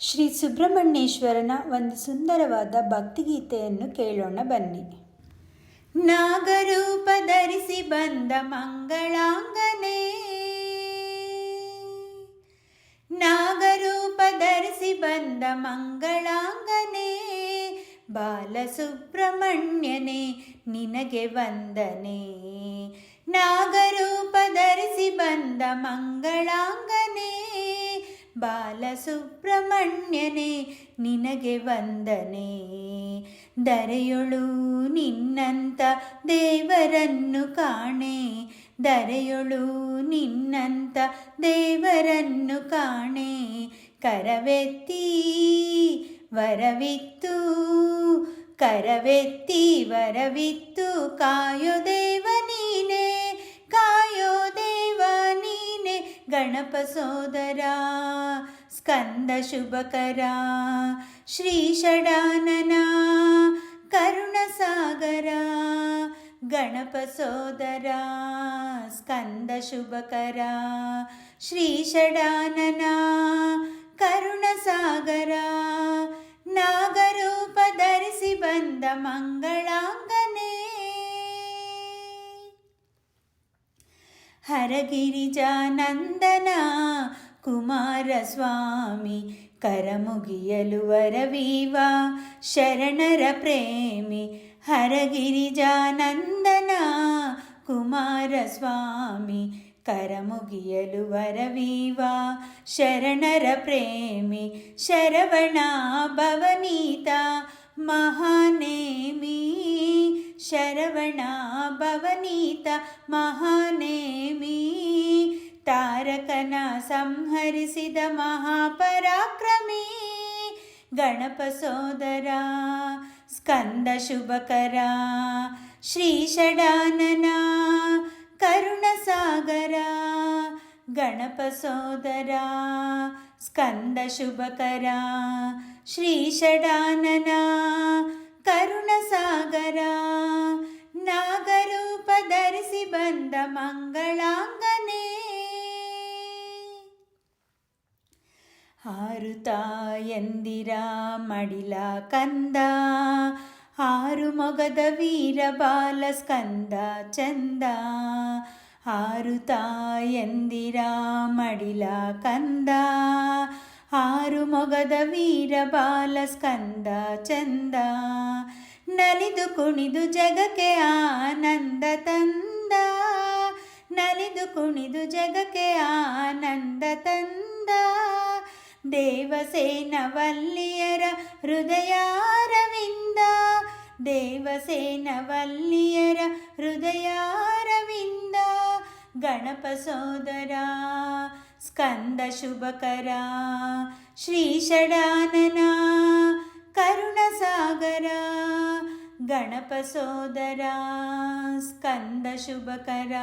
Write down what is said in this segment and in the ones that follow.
ಶ್ರೀ ಸುಬ್ರಹ್ಮಣ್ಯೇಶ್ವರನ ಒಂದು ಸುಂದರವಾದ ಭಕ್ತಿಗೀತೆಯನ್ನು ಕೇಳೋಣ ಬನ್ನಿ. ನಾಗರೂಪ ಧರಿಸಿ ಬಂದ ಮಂಗಳಾಂಗನೇ, ನಾಗರೂಪ ಧರಿಸಿ ಬಂದ ಮಂಗಳಾಂಗನೇ, ಬಾಲಸುಬ್ರಹ್ಮಣ್ಯನೇ ನಿನಗೆ ವಂದನೆ. ನಾಗರೂಪ ಧರಿಸಿ ಬಂದ ಮಂಗಳಾಂಗನೇ ಬಾಲಸುಬ್ರಹ್ಮಣ್ಯನೇ, ನಿನಗೆ ವಂದನೆ. ದರೆಯೊಳು ನಿನ್ನಂತ ದೇವರನ್ನು ಕಾಣೆ. ದರೆಯೊಳು ನಿನ್ನಂತ ದೇವರನ್ನು ಕಾಣೆ. ಕರವೆತ್ತಿ ವರವಿತ್ತು ಕರವೆತ್ತಿ ವರವಿತ್ತು ಕಾಯೋ ಗಣಪ ಸೋದರ ಸ್ಕಂದ ಶುಭಕರ ಶ್ರೀ ಷಡಾನನ ಕರುಣ ಸಾಗರ ಗಣಪ ಸೋದರ ಸ್ಕಂದ ಶುಭಕರ ಶ್ರೀ ಷಡಾನನ ಕರುಣ ಸಾಗರ ನಾಗರೂಪ ಧರಿಸಿ ಬಂದ ಮಂಗಳಾಂಗನೇ ಹರಗಿರಿಜಾನಂದನ ಕುಮಾರಸ್ವಾಮಿ ಕರಮುಗಿಯಲು ವರವೀವ ಶರಣರ ಪ್ರೇಮಿ ಹರಗಿರಿಜಾನಂದನ ಕುಮಾರಸ್ವಾಮಿ ಕರಮುಗಿಯಲು ವರವೀವ ಶರಣರ ಪ್ರೇಮಿ ಶರವಣ ಭವನೀತ ಮಹಾನೇಮಿ ಶರವಣ ಭವನೀತ ಮಹಾನೇಮಿ ತಾರಕನ ಸಂಹರಿಸಿದ ಮಹಾಪರಾಕ್ರಮಿ ಗಣಪ ಸೋದರ ಸ್ಕಂದ ಶುಭಕರ ಶ್ರೀ ಷಡಾನನ ಕರುಣ ಸಾಗರ ಗಣಪ ಸೋದರ ಸ್ಕಂದ ಶುಭಕರ ಶ್ರೀ ಷಡಾನನ ಕರುಣ ಸಾಗರ ನಾಗರೂಪ ಧರಿಸಿ ಬಂದ ಮಂಗಳಾಂಗನೇ ಹಾರುತ್ತಾ ಎಂದಿರ ಮಡಿಲ ಕಂದ ಆರು ಮೊಗದ ವೀರ ಬಾಲ ಸ್ಕಂದ ಚಂದ ಹಾರುತ್ತಾ ಎಂದಿರ ಮಡಿಲ ಕಂದ ಆರು ಮೊಗದ ವೀರ ಬಾಲ ಸ್ಕಂದ ಚಂದ, ನಲಿದು ಕುಣಿದು ಜಗಕ್ಕೆ ಆನಂದ ತಂದ, ನಲಿದು ಕುಣಿದು ಜಗಕ್ಕೆ ಆನಂದ ತಂದ. ದೇವಸೇನ ವಲ್ಲಿಯರ ಹೃದಯಾರವಿಂದ ದೇವಸೇನ ವಲ್ಲಿಯರ ಹೃದಯಾರವಿಂದ ಗಣಪ ಸೋದರ ಸ್ಕಂದ ಶುಭಕರ ಶ್ರೀ ಷಡಾನನ ಕರುಣ ಸಾಗರ ಗಣಪ ಸೋದರ ಸ್ಕಂದ ಶುಭಕರ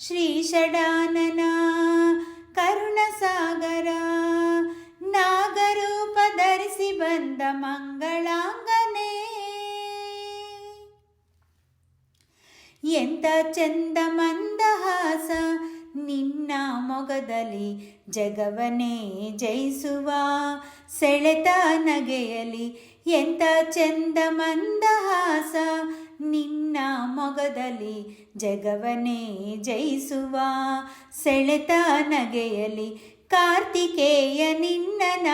ಶ್ರೀ ಷಡಾನನ ಕರುಣ ಸಾಗರ ನಾಗರೂಪ ಧರಿಸಿ ಬಂದ ಮಂಗಳಾಂಗನೇ ಎಂತ ಚಂದ ಮೊಗದಲ್ಲಿ ಜಗವನೇ ಜಯಿಸುವ ಸೆಳೆತ ನಗೆಯಲಿ ಎಂತ ಚಂದ ಮಂದಹಾಸ ನಿನ್ನ ಮೊಗದಲ್ಲಿ ಜಗವನೇ ಜಯಿಸುವ ಸೆಳೆತ ನಗೆಯಲಿ ಕಾರ್ತಿಕೇಯ ನಿನ್ನನ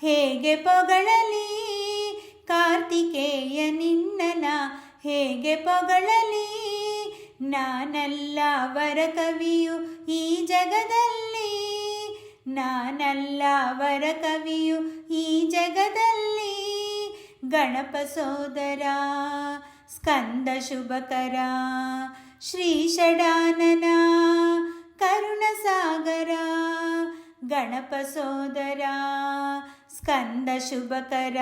ಹೇಗೆ ಪೊಗಳಲಿ? ಕಾರ್ತಿಕೇಯ ನಿನ್ನನ ಹೇಗೆ ಪೊಗಳಲಿ? ನಾನಲ್ಲ ವರ ಕವಿಯು ಈ ಜಗದಲ್ಲಿ ನಾನಲ್ಲ ವರ ಕವಿಯು ಈ ಜಗದಲ್ಲಿ. ಗಣಪ ಸೋದರ, ಸ್ಕಂದ ಶುಭಕರ, ಶ್ರೀ ಷಡಾನನ ಕರುಣಸಾಗರ ಗಣಪ ಸೋದರ, ಸ್ಕಂದ ಶುಭಕರ,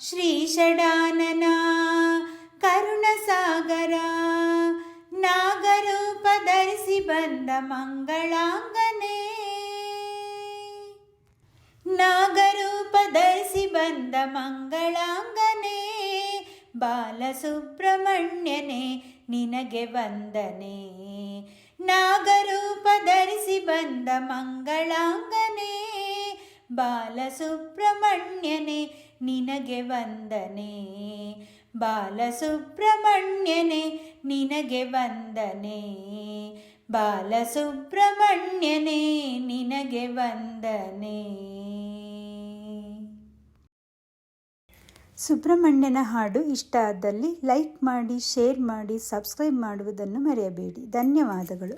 ಶ್ರೀ ಷಡಾನನ, ಕರುಣ ಸಾಗರ. ನಾಗರೂಪ ಧರಿಸಿ ಬಂದ ಮಂಗಳಾಂಗನೇ. ಬಂದ ಮಂಗಳಾಂಗನೇ, ಬಾಲಸುಬ್ರಹ್ಮಣ್ಯನೇ, ನಿನಗೆ ವಂದನೆ. ನಾಗರೂಪ ಧರಿಸಿ ಬಂದ ಮಂಗಳಾಂಗನೇ, ಬಾಲಸುಬ್ರಹ್ಮಣ್ಯನೇ, ನಿನಗೆ ವಂದನೆ. ಬಾಲಸುಬ್ರಹ್ಮಣ್ಯನೇ, ನಿನಗೆ ವಂದನೆ. ಬಾಲಸುಬ್ರಹ್ಮಣ್ಯನೇ, ನಿನಗೆ ವಂದನೆ. ಸುಬ್ರಹ್ಮಣ್ಯನ ಹಾಡು ಇಷ್ಟ ಆದಲ್ಲಿ ಲೈಕ್ ಮಾಡಿ ಶೇರ್ ಮಾಡಿ ಸಬ್ಸ್ಕ್ರೈಬ್ ಮಾಡುವುದನ್ನು ಮರೆಯಬೇಡಿ. ಧನ್ಯವಾದಗಳು.